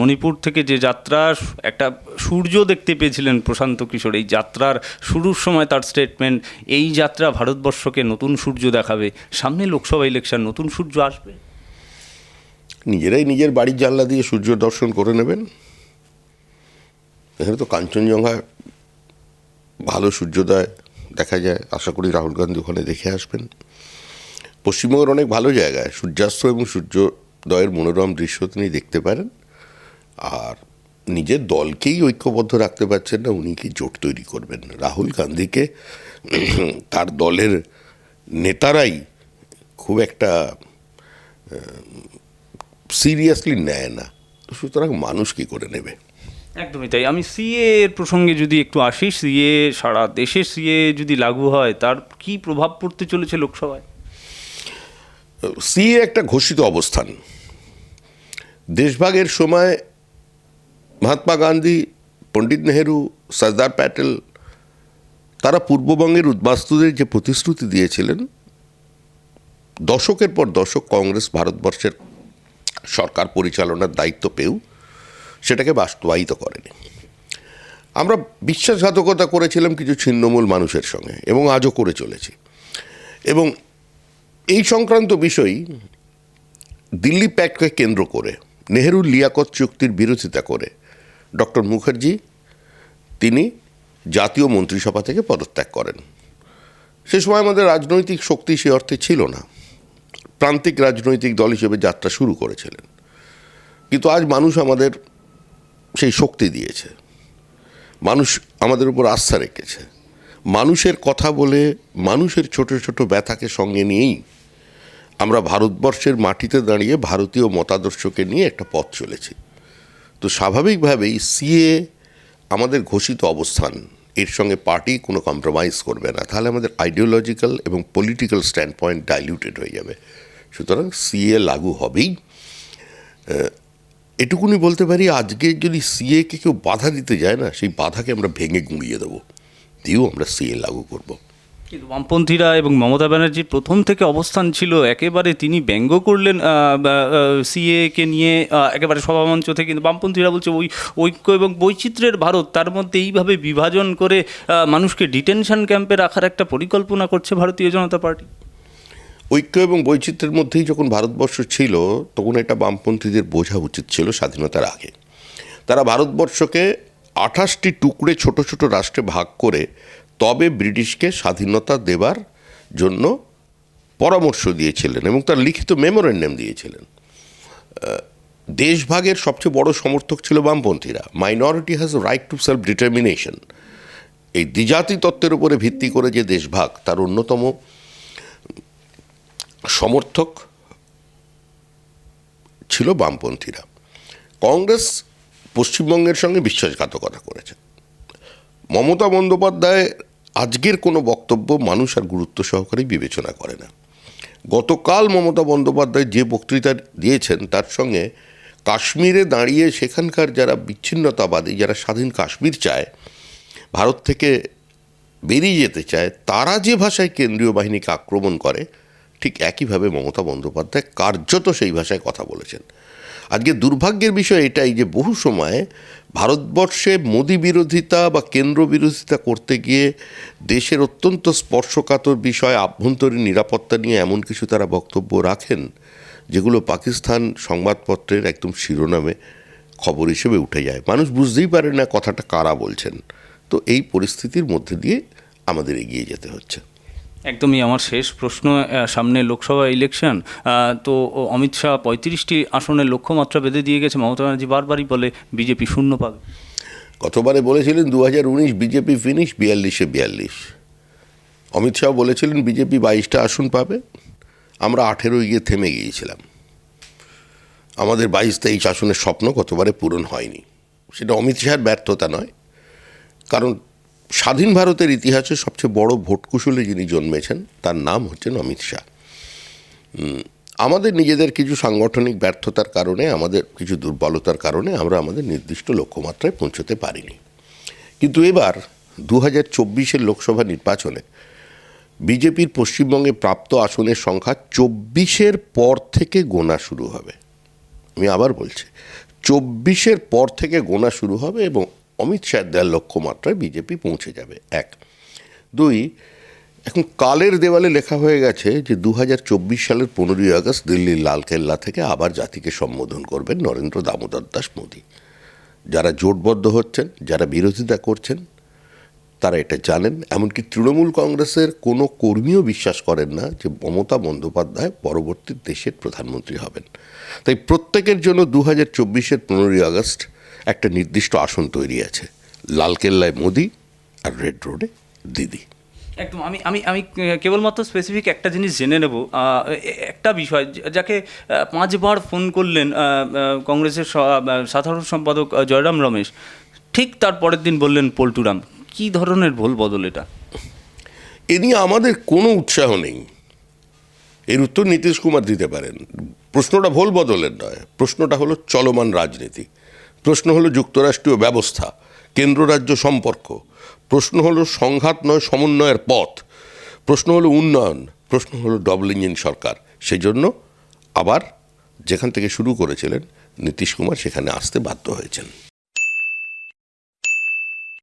মণিপুর থেকে যে যাত্রা, একটা সূর্য দেখতে পেয়েছিলেন প্রশান্ত কিশোর। এই যাত্রার শুরুর সময় তার স্টেটমেন্ট এই যাত্রা ভারতবর্ষকে নতুন সূর্য দেখাবে। সামনে লোকসভা ইলেকশন নতুন সূর্য আসবে। নিজেরাই নিজের বাড়ির জানলা দিয়ে সূর্য দর্শন করে নেবেন। এখানে তো কাঞ্চনজঙ্ঘা ভালো সূর্যোদয় দেখা যায়। আশা করি রাহুল গান্ধী ওখানে দেখে আসবেন। পশ্চিমবঙ্গের অনেক ভালো জায়গায় সূর্যাস্ত এবং সূর্যোদয়ের মনোরম দৃশ্য তিনি দেখতে পারেন। আর নিজের দলকেই ঐক্যবদ্ধ রাখতে পারছেন না উনি কি জোট তৈরি করবেন? রাহুল গান্ধীকে তার দলের নেতারাই খুব একটা সিরিয়াসলি নেয় না। সুতরাং মানুষ কি করে নেবে? একদমই তাই। আমি সিএ এর প্রসঙ্গে যদি একটু আসি সিএ সারা দেশে সিএ যদি লাগু হয় তার কি প্রভাব পড়তে চলেছে লোকসভায়? সিএ একটা ঘোষিত অবস্থান। দেশভাগের সময় মহাত্মা গান্ধী, পণ্ডিত নেহেরু, সর্দার প্যাটেল, তারা পূর্ববঙ্গের উদ্বাস্তুদের যে প্রতিশ্রুতি দিয়েছিলেন, দশকের পর দশক কংগ্রেস ভারতবর্ষের সরকার পরিচালনার দায়িত্ব পেয়েও সেটাকে বাস্তবায়িত করেনি। আমরা বিশ্বাসঘাতকতা করেছিলাম কিছু ছিন্নমূল মানুষের সঙ্গে, এবং আজও করে চলেছি। এবং এই সংক্রান্ত বিষয় দিল্লি প্যাক্টকে কেন্দ্র করে, নেহেরুর লিয়াকত চুক্তির বিরোধিতা করে ডক্টর মুখার্জি, তিনি জাতীয় মন্ত্রিসভা থেকে পদত্যাগ করেন। সে সময় আমাদের রাজনৈতিক শক্তি সে অর্থে ছিল না। প্রান্তিক রাজনৈতিক দল হিসেবে যাত্রা শুরু করেছিলেন। কিন্তু আজ মানুষ আমাদের সেই শক্তি দিয়েছে। মানুষ আমাদের উপর আস্থা রেখেছে। মানুষের কথা বলে, মানুষের ছোট ছোট ব্যথাকে সঙ্গে নিয়েই আমরা ভারতবর্ষের মাটিতে দাঁড়িয়ে ভারতীয় মতাদর্শকে নিয়ে একটা পথ চলেছি। তো স্বাভাবিকভাবেই সিএ আমাদের ঘোষিত অবস্থান। এর সঙ্গে পার্টি কোনো কম্প্রোমাইজ করবে না। তাহলে আমাদের আইডিওলজিক্যাল এবং পলিটিক্যাল স্ট্যান্ড পয়েন্ট ডাইলিউটেড হয়ে যাবে। সুতরাং সিএ লাগু হবেই। এটুকুনি বলতে পারি, আজকে যদি সিএকে কেউ বাধা দিতে যায় না, সেই বাধাকে আমরা ভেঙে গুঁড়িয়ে দেবো। দিয়েও আমরা সিএ লাগু করব। কিন্তু বামপন্থীরা এবং মমতা ব্যানার্জির প্রথম থেকে অবস্থান ছিল একেবারে তিনি ব্যঙ্গ করলেন সিএ কে নিয়ে একেবারে সভামঞ্চ থেকে। কিন্তু বামপন্থীরা বলছে, ওই ঐক্য এবং বৈচিত্র্যের ভারত, তার মধ্যে এইভাবে বিভাজন করে মানুষকে ডিটেনশন ক্যাম্পে রাখার একটা পরিকল্পনা করছে ভারতীয় জনতা পার্টি। ঐক্য এবং বৈচিত্র্যের মধ্যেই যখন ভারতবর্ষ ছিল, তখন এটা বামপন্থীদের বোঝা উচিত ছিল স্বাধীনতার আগে। তারা ভারতবর্ষকে আঠাশটি টুকরে ছোট ছোট রাষ্ট্রে ভাগ করে তবে ব্রিটিশকে স্বাধীনতা দেবার জন্য পরামর্শ দিয়েছিলেন এবং তার লিখিত মেমোরেন্ডাম দিয়েছিলেন। দেশভাগের সবচেয়ে বড় সমর্থক ছিল বামপন্থীরা। Minority has right to self determination এই দ্বিজাতি তত্ত্বের উপরে ভিত্তি করে যে দেশভাগ, তার অন্যতম সমর্থক ছিল বামপন্থীরা। কংগ্রেস পশ্চিমবঙ্গের সঙ্গে বিশ্বাসঘাতকতা করেছে। মমতা বন্দ্যোপাধ্যায় আজকের কোনো বক্তব্য মানুষ আর গুরুত্ব সহকারে বিবেচনা করে না। গতকাল মমতা বন্দ্যোপাধ্যায় যে বক্তৃতা দিয়েছেন, তার সঙ্গে কাশ্মীরে দাঁড়িয়ে সেখানকার যারা বিচ্ছিন্নতাবাদী, যারা স্বাধীন কাশ্মীর চায়, ভারত থেকে বেরিয়ে যেতে চায়, তারা যে ভাষায় কেন্দ্রীয় বাহিনীকে আক্রমণ করে, ঠিক একইভাবে মমতা বন্দ্যোপাধ্যায় কার্যত সেই ভাষায় কথা বলেছেন। আজকে দুর্ভাগ্যের বিষয় এটাই যে বহু সময় ভারতবর্ষে মোদী বিরোধিতা বা কেন্দ্র বিরোধিতা করতে গিয়ে দেশের অত্যন্ত স্পর্শকাতর বিষয় আভ্যন্তরীণ নিরাপত্তা নিয়ে এমন কিছু তারা বক্তব্য রাখেন, যেগুলো পাকিস্তান সংবাদপত্রের একদম শিরোনামে খবর হিসেবে উঠে যায়। মানুষ বুঝতেই পারে না কথাটা কারা বলছেন। তো এই পরিস্থিতির মধ্যে দিয়ে আমাদের এগিয়ে যেতে হচ্ছে। একদমই আমার শেষ প্রশ্ন সামনে লোকসভা ইলেকশন তো অমিত শাহ পঁয়ত্রিশটি আসনের লক্ষ্যমাত্রা বেঁধে দিয়ে গেছে। মমতা ব্যানার্জি বারবারই বলে বিজেপি শূন্য পাবে। গতবারে বলেছিলেন দু হাজার উনিশ বিজেপি ফিনিশ বিয়াল্লিশে বিয়াল্লিশ। অমিত শাহ বলেছিলেন বিজেপি বাইশটা আসন পাবে। আমরা আঠেরো গিয়ে থেমে গিয়েছিলাম। আমাদের বাইশ, তেইশ আসনের স্বপ্ন গতবারে পূরণ হয়নি। সেটা অমিত শাহের ব্যর্থতা নয়। কারণ স্বাধীন ভারতের ইতিহাসে সবচেয়ে বড় ভোট কুশলে যিনি জন্মেছেন, তার নাম হচ্ছেন অমিত শাহ। আমাদের নিজেদের কিছু সাংগঠনিক ব্যর্থতার কারণে, আমাদের কিছু দুর্বলতার কারণে আমরা আমাদের নির্দিষ্ট লক্ষ্যমাত্রায় পৌঁছতে পারিনি। কিন্তু এবার দু হাজার চব্বিশের লোকসভা নির্বাচনে বিজেপির পশ্চিমবঙ্গে প্রাপ্ত আসনের সংখ্যা চব্বিশের পর থেকে গোনা শুরু হবে। আমি আবার বলছি, চব্বিশের পর থেকে গোনা শুরু হবে এবং অমিত শাহ দেওয়ার লক্ষ্যমাত্রায় বিজেপি পৌঁছে যাবে। এক। দুই, এখন কালের দেওয়ালে লেখা হয়ে গেছে যে দু হাজার চব্বিশ সালের পনেরোই আগস্ট দিল্লির লালকেল্লা থেকে আবার জাতিকে সম্বোধন করবেন নরেন্দ্র দামোদর দাস মোদী। যারা জোটবদ্ধ হচ্ছেন, যারা বিরোধিতা করছেন, তারা এটা জানেন, এমনকি তৃণমূল কংগ্রেসের কোনো কর্মীও বিশ্বাস করেন না যে মমতা বন্দ্যোপাধ্যায় পরবর্তী দেশের প্রধানমন্ত্রী হবেন। তাই প্রত্যেকের জন্য দু হাজার চব্বিশের পনেরোই আগস্ট একটা নির্দিষ্ট আসন তৈরি আছে। লালকেল্লায় মোদি আর রেড রোডে দিদি। একদম আমি আমি আমি কেবলমাত্র স্পেসিফিক একটা জিনিস জেনে নেব। একটা বিষয় যাকে পাঁচবার ফোন করলেন কংগ্রেসের সাধারণ সম্পাদক জয়রাম রমেশ। ঠিক তার পরের দিন বললেন পল্টুরাম কি ধরনের ভুল বদল এটা? এ নিয়ে আমাদের কোনো উৎসাহ নেই। এর উত্তর নীতিশ কুমার দিতে পারেন। প্রশ্নটা ভুল বদলের নয়। প্রশ্নটা হলো চলমান রাজনীতি। প্রশ্ন হলো যুক্তরাষ্ট্রীয় ব্যবস্থা, কেন্দ্র রাজ্য সম্পর্ক। প্রশ্ন হলো সংঘাত নয়, সমন্বয়ের পথ। প্রশ্ন হলো উন্নয়ন, প্রশ্ন হলো ডবল ইঞ্জিন সরকার। সেই জন্য আবার যেখান থেকে শুরু করেছিলেন নীতিশ কুমার সেখানে আসতে বাধ্য হয়েছেন।